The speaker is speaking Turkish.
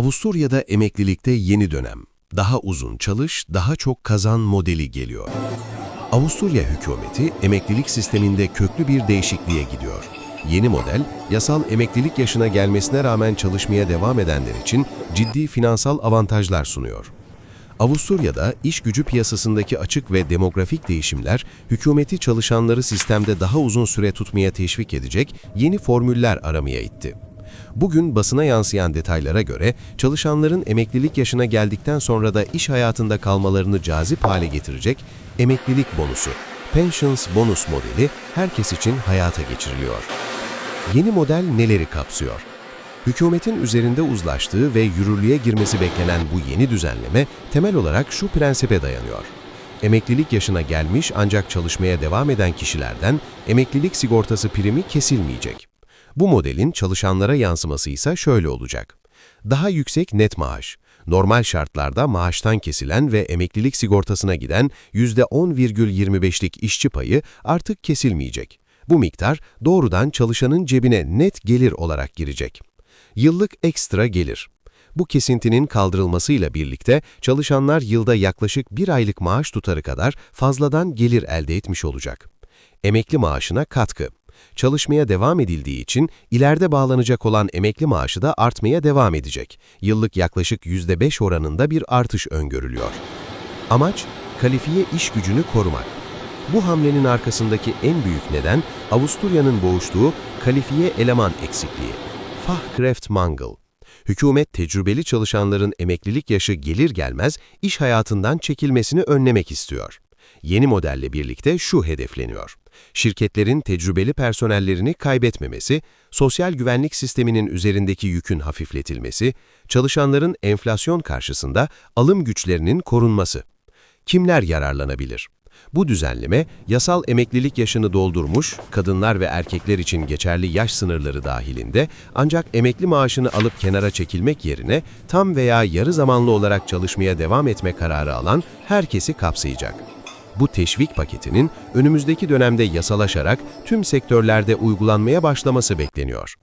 Avusturya'da emeklilikte yeni dönem. Daha uzun çalış, daha çok kazan modeli geliyor. Avusturya hükümeti emeklilik sisteminde köklü bir değişikliğe gidiyor. Yeni model, yasal emeklilik yaşına gelmesine rağmen çalışmaya devam edenler için ciddi finansal avantajlar sunuyor. Avusturya'da iş gücü piyasasındaki açık ve demografik değişimler, hükümeti çalışanları sistemde daha uzun süre tutmaya teşvik edecek yeni formüller aramaya itti. Bugün basına yansıyan detaylara göre çalışanların emeklilik yaşına geldikten sonra da iş hayatında kalmalarını cazip hale getirecek emeklilik bonusu, Pensions Bonus modeli herkes için hayata geçiriliyor. Yeni model neleri kapsıyor? Hükümetin üzerinde uzlaştığı ve yürürlüğe girmesi beklenen bu yeni düzenleme temel olarak şu prensibe dayanıyor. Emeklilik yaşına gelmiş ancak çalışmaya devam eden kişilerden emeklilik sigortası primi kesilmeyecek. Bu modelin çalışanlara yansıması ise şöyle olacak. Daha yüksek net maaş, normal şartlarda maaştan kesilen ve emeklilik sigortasına giden %10,25'lik işçi payı artık kesilmeyecek. Bu miktar doğrudan çalışanın cebine net gelir olarak girecek. Yıllık ekstra gelir. Bu kesintinin kaldırılmasıyla birlikte çalışanlar yılda yaklaşık bir aylık maaş tutarı kadar fazladan gelir elde etmiş olacak. Emekli maaşına katkı. Çalışmaya devam edildiği için ileride bağlanacak olan emekli maaşı da artmaya devam edecek. Yıllık yaklaşık %5 oranında bir artış öngörülüyor. Amaç, kalifiye iş gücünü korumak. Bu hamlenin arkasındaki en büyük neden Avusturya'nın boğuştuğu kalifiye eleman eksikliği. Fachkräftemangel. Hükümet tecrübeli çalışanların emeklilik yaşı gelir gelmez iş hayatından çekilmesini önlemek istiyor. Yeni modelle birlikte şu hedefleniyor. Şirketlerin tecrübeli personellerini kaybetmemesi, sosyal güvenlik sisteminin üzerindeki yükün hafifletilmesi, çalışanların enflasyon karşısında alım güçlerinin korunması. Kimler yararlanabilir? Bu düzenleme, yasal emeklilik yaşını doldurmuş, kadınlar ve erkekler için geçerli yaş sınırları dahilinde ancak emekli maaşını alıp kenara çekilmek yerine tam veya yarı zamanlı olarak çalışmaya devam etme kararı alan herkesi kapsayacak. Bu teşvik paketinin önümüzdeki dönemde yasalaşarak tüm sektörlerde uygulanmaya başlaması bekleniyor.